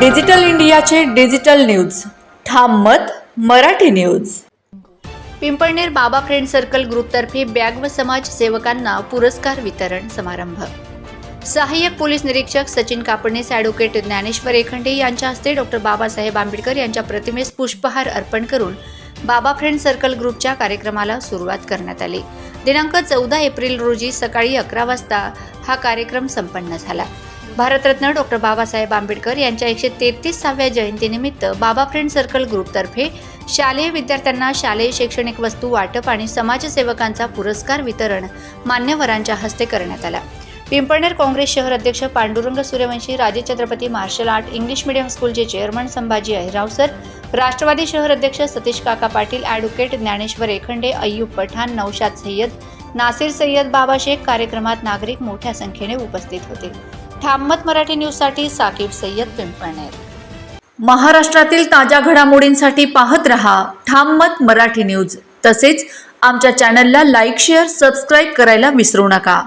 Digital इंडियाचे digital news. ठाम मत मराठी न्यूज. पिंपळनेर बाबा फ्रेंड सर्कल ग्रुपतर्फे बॅग व समाज सेवकांना पुरस्कार वितरण समारंभ. सहाय्यक पोलीस निरीक्षक सचिन कापडणीस ॲडव्होकेट ज्ञानेश्वर एखंडे यांच्या हस्ते डॉक्टर बाबासाहेब आंबेडकर यांच्या प्रतिमेस पुष्पहार अर्पण करून बाबा फ्रेंड सर्कल ग्रुपच्या कार्यक्रमाला सुरुवात करण्यात आली. दिनांक चौदा एप्रिल रोजी सकाळी अकरा वाजता हा कार्यक्रम संपन्न झाला. भारतरत्न डॉक्टर बाबासाहेब आंबेडकर यांच्या एकशे तेहतीसाव्या जयंतीनिमित्त बाबा फ्रेंड सर्कल ग्रुपतर्फे शालेय विद्यार्थ्यांना शालेय शैक्षणिक वस्तू वाटप आणि समाजसेवकांचा पुरस्कार वितरण मान्यवरांच्या हस्ते करण्यात आला. पिंपळनेर काँग्रेस शहर अध्यक्ष Pandurang Suryavanshi Raje Chhatrapati martial art English medium स्कूलचे चेअरमन संभाजी अहिरावसर राष्ट्रवादी शहर अध्यक्ष सतीश काका पाटील ॲडव्होकेट ज्ञानेश्वर एखंडे अय्यूब पठाण नौशाद सय्यद नासिर सय्यद बाबा शेख कार्यक्रमात नागरिक मोठ्या संख्येने उपस्थित होते. ठाममत मराठी न्यूजसाठी साकीब सय्यद पिंपळनेर. महाराष्ट्रातील ताज्या घडामोडींसाठी पाहत रहा ठाम मत मराठी न्यूज. तसेच आमच्या चॅनलला लाईक शेअर सबस्क्राईब करायला विसरू नका.